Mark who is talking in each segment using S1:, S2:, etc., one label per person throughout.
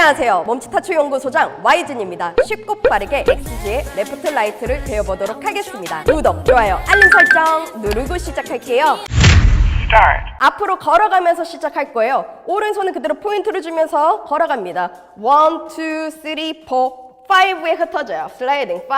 S1: 안녕하세요. 몸치타초 연구소장 Y진입니다. 쉽고 빠르게 엑스지의 레프트 라이트를 배워보도록 하겠습니다. 구독, 좋아요, 알림 설정 누르고 시작할게요.
S2: Start.
S1: 앞으로 걸어가면서 시작할 거예요. 오른손은 그대로 포인트를 주면서 걸어갑니다. 1, 2, 3, 4, 5에 흩어져요. 슬라이딩 5,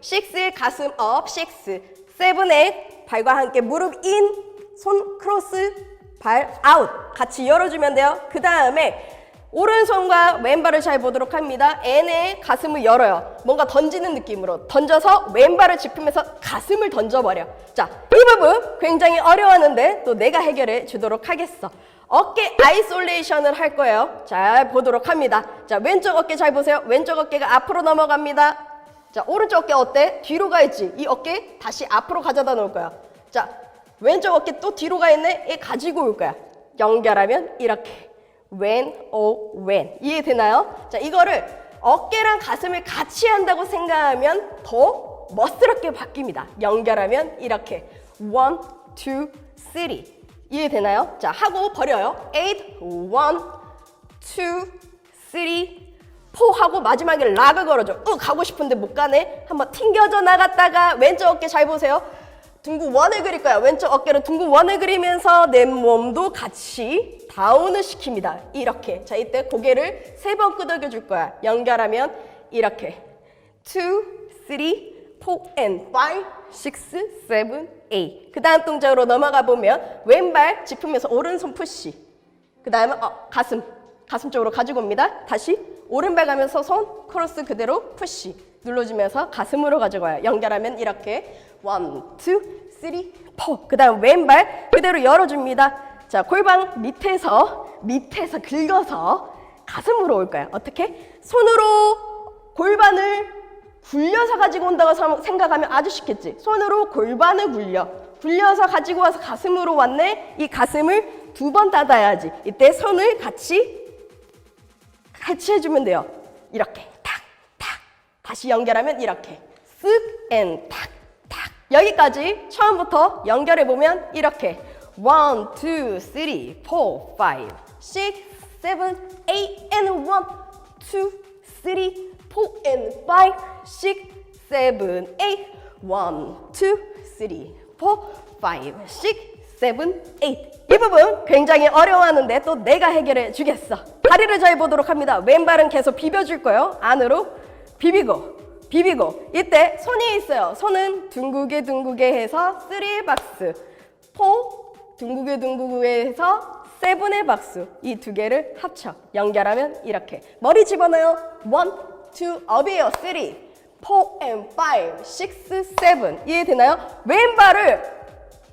S1: 6에 가슴 업, 6, 7, 8 발과 함께 무릎 인, 손 크로스, 발 아웃 같이 열어주면 돼요. 그 다음에 오른손과 왼발을 잘 보도록 합니다. N의 가슴을 열어요. 뭔가 던지는 느낌으로 던져서 왼발을 짚으면서 가슴을 던져버려. 자, 이 부분 굉장히 어려웠는데 또 내가 해결해 주도록 하겠어. 어깨 아이솔레이션을 할 거예요. 잘 보도록 합니다. 자, 왼쪽 어깨 잘 보세요. 왼쪽 어깨가 앞으로 넘어갑니다. 자, 오른쪽 어깨 어때? 뒤로 가 있지. 이 어깨 다시 앞으로 가져다 놓을 거야. 자, 왼쪽 어깨 또 뒤로 가 있네. 얘 가지고 올 거야. 연결하면 이렇게. When, o, when. 이해되나요? 자, 이거를 어깨랑 가슴을 같이 한다고 생각하면 더 멋스럽게 바뀝니다. 연결하면 이렇게. one, two, three. 이해되나요? 자, 하고 버려요. eight, one, two, three, 포 하고 마지막에 락을 걸어줘. 으 가고 싶은데 못 가네. 한번 튕겨져 나갔다가 왼쪽 어깨 잘 보세요. 둥근 원을 그릴 거야. 왼쪽 어깨로 둥근 원을 그리면서 내 몸도 같이 다운을 시킵니다. 이렇게. 자, 이때 고개를 세 번 끄덕여 줄 거야. 연결하면 이렇게. 2, 3, 4, and 5, 6, 7, 8. 그 다음 동작으로 넘어가 보면 왼발 짚으면서 오른손 푸시. 그 다음에 어, 가슴. 가슴 쪽으로 가지고 옵니다. 다시 오른발 가면서 손 크로스 그대로 푸시 눌러주면서 가슴으로 가져가요. 연결하면 이렇게 원, 투, 쓰리, 포. 그 다음 왼발 그대로 열어줍니다. 자 골반 밑에서 밑에서 긁어서 가슴으로 올 거예요. 어떻게? 손으로 골반을 굴려서 가지고 온다고 서- 생각하면 아주 쉽겠지. 손으로 골반을 굴려. 굴려서 가지고 와서 가슴으로 왔네. 이 가슴을 두 번 닫아야지. 이때 손을 같이 같이 해주면 돼요. 이렇게 탁, 탁. 다시 연결하면 이렇게 쓱, 앤, 탁, 탁. 여기까지 처음부터 연결해 보면 이렇게 1, 2, 3, 4, 5, 6, 7, 8, and 1, 2, 3, 4, and 5, 6, 7, 8, 1, 2, 3, 4, 5, 6, 7, 8. 이 부분 굉장히 어려워하는데 또 내가 해결해 주겠어. 다리를 잘 보도록 합니다. 왼발은 계속 비벼줄 거예요. 안으로 비비고 비비고 이때 손이 있어요. 손은 둥국에 둥국에 해서 쓰리 박스, 포 둥국에 둥국에 해서 세븐의 박스 이 두 개를 합쳐 연결하면 이렇게 머리 집어넣어요. 원, 투, 업이에요. 쓰리, 포, 앤 파이브, 식스, 세븐 이해되나요? 왼발을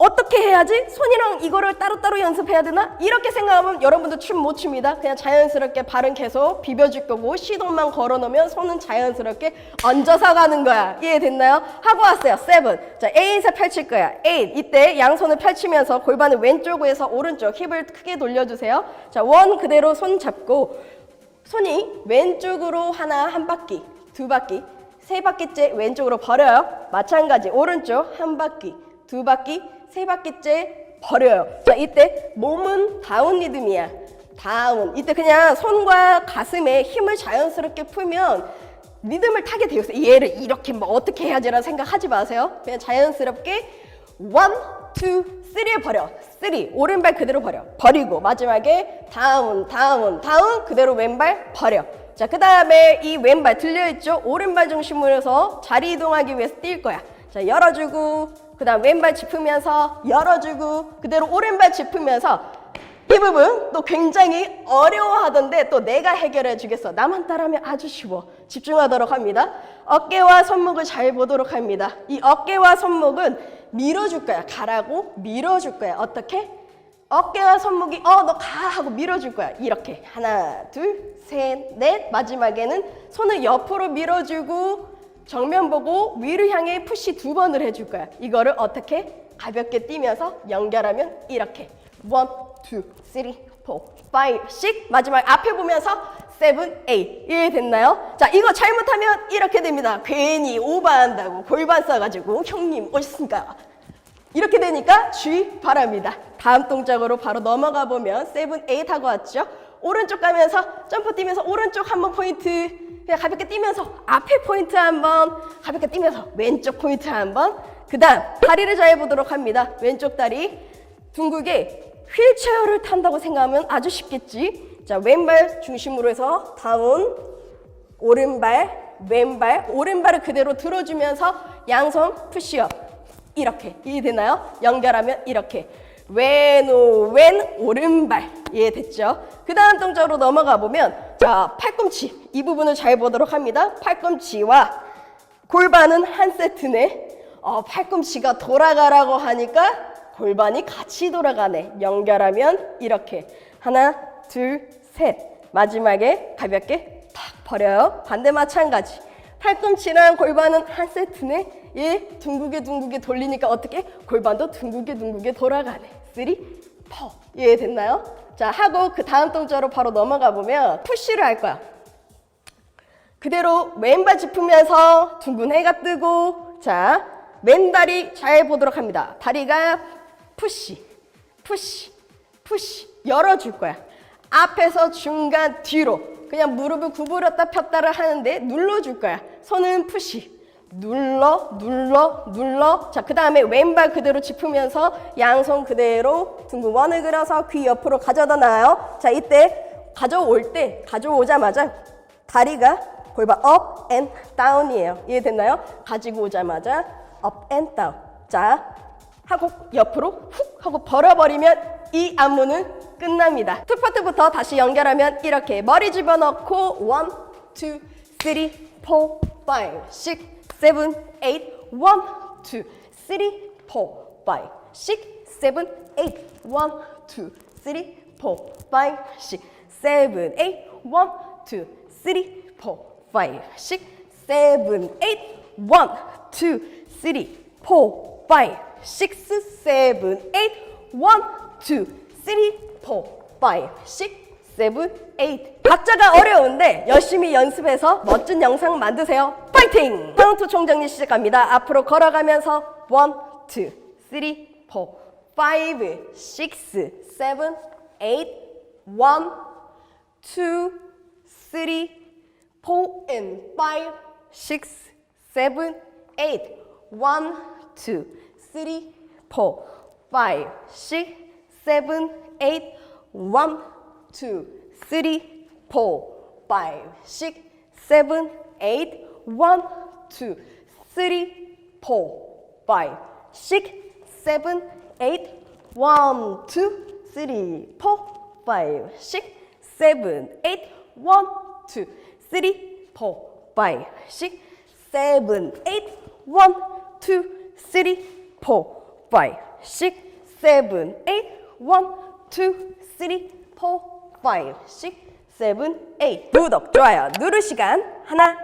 S1: 어떻게 해야지? 손이랑 이거를 따로따로 연습해야 되나? 이렇게 생각하면 여러분도 춤 못 춥니다. 그냥 자연스럽게 발은 계속 비벼줄 거고 시동만 걸어놓으면 손은 자연스럽게 얹어서 가는 거야. 이해됐나요? 하고 왔어요. 세븐. 자, 에잇에 펼칠 거야. 에잇. 이때 양손을 펼치면서 골반을 왼쪽에서 오른쪽 힙을 크게 돌려주세요. 자, 원 그대로 손 잡고 손이 왼쪽으로 하나 한 바퀴, 두 바퀴, 세 바퀴째 왼쪽으로 버려요. 마찬가지 오른쪽 한 바퀴, 두 바퀴, 세 바퀴째 버려요. 자, 이때 몸은 다운 리듬이야. 다운. 이때 그냥 손과 가슴에 힘을 자연스럽게 풀면 리듬을 타게 되어 있어요. 얘를 이렇게 뭐 어떻게 해야지라는 생각하지 마세요. 그냥 자연스럽게 원, 투, 쓰리에 버려. 쓰리. 오른발 그대로 버려. 버리고 마지막에 다운, 다운, 다운 그대로 왼발 버려. 자, 그 다음에 이 왼발 들려있죠? 오른발 중심으로 해서 자리 이동하기 위해서 뛸 거야. 자, 열어주고, 그 다음 왼발 짚으면서 열어주고, 그대로 오른발 짚으면서 이 부분 또 굉장히 어려워하던데 또 내가 해결해 주겠어. 나만 따라하면 아주 쉬워. 집중하도록 합니다. 어깨와 손목을 잘 보도록 합니다. 이 어깨와 손목은 밀어줄 거야. 가라고 밀어줄 거야. 어떻게? 어깨와 손목이 어 너 가 하고 밀어줄 거야. 이렇게 하나 둘 셋 넷 마지막에는 손을 옆으로 밀어주고 정면 보고 위를 향해 푸시 두 번을 해줄 거야. 이거를 어떻게? 가볍게 뛰면서 연결하면 이렇게 원, 투, 쓰리, 포, 파이브, 식 마지막 앞에 보면서 세븐, 에잇 이해됐나요? 자 이거 잘못하면 이렇게 됩니다. 괜히 오버한다고 골반 써가지고 형님 오셨습니까? 이렇게 되니까 주의 바랍니다. 다음 동작으로 바로 넘어가 보면 세븐, 에잇 하고 왔죠? 오른쪽 가면서 점프 뛰면서 오른쪽 한번 포인트 그냥 가볍게 뛰면서 앞에 포인트 한번 가볍게 뛰면서 왼쪽 포인트 한번. 그 다음 다리를 잘 보도록 합니다. 왼쪽 다리. 둥글게 휠체어를 탄다고 생각하면 아주 쉽겠지? 자 왼발 중심으로 해서 다운 오른발 왼발 오른발을 그대로 들어주면서 양손 푸시업. 이렇게. 이해되나요? 연결하면 이렇게 왼오왼 오른발 이해됐죠? 그 다음 동작으로 넘어가 보면 자 팔꿈치. 이 부분을 잘 보도록 합니다. 팔꿈치와 골반은 한 세트네. 어, 팔꿈치가 돌아가라고 하니까 골반이 같이 돌아가네. 연결하면 이렇게. 하나 둘 셋. 마지막에 가볍게 탁 버려요. 반대 마찬가지. 팔꿈치랑 골반은 한 세트네 얘 둥글게 둥글게 돌리니까 어떻게 골반도 둥글게 둥글게 돌아가네 쓰리 퍼 이해됐나요? 자 하고 그 다음 동작으로 바로 넘어가 보면 푸시를 할 거야 그대로 왼발 짚으면서 둥근 해가 뜨고 자 맨다리 잘 보도록 합니다. 다리가 푸시 푸시 푸시 열어줄 거야. 앞에서 중간 뒤로 그냥 무릎을 구부렸다 폈다를 하는데 눌러줄 거야. 손은 푸시 눌러 눌러 눌러 자 그 다음에 왼발 그대로 짚으면서 양손 그대로 둥근 원을 그려서 귀 옆으로 가져다 놔요. 자 이때 가져올 때 가져오자마자 다리가 골반 up and down이에요. 이해됐나요? 가지고 오자마자 up and down. 자, 하고 옆으로 훅 하고 벌어버리면 이 안무는 끝납니다. 투 파트부터 다시 연결하면 이렇게 머리 집어넣고 one, two, three, four, five, six, seven, eight, one, two, three, four, five, six, seven, eight, one, two, three, four, five, six, seven, eight, one, two, three, four, five, six, seven, eight, one, two, three, four, five, six, seven, eight, one, two, three, four, five, six, seven, eight. 각자가 어려운데 열심히 연습해서 멋진 영상 만드세요. 파이팅! 카운트 총정리 시작합니다. 앞으로 걸어가면서 one, two, three, four, five, six, seven, eight, one, two, three, four, and five, six, seven, eight. One, two, three, four, five, six, seven, eight. One, two, three, four, five, six, seven, eight. One, two, three, four, five, six, seven, eight. One, two, three, four, five, six, seven, eight. One, two, three, four, five, six, seven, eight. One, two, three, four, five, six, seven, eight. One, two, three, four, five, six, seven, eight. 구독, 좋아요 누를 시간 하나,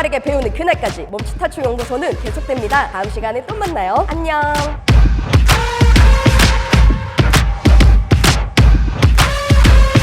S1: 빠르게 배우는 그날까지 탈출 연구소는 계속됩니다. 다음 시간에 또 만나요. 안녕.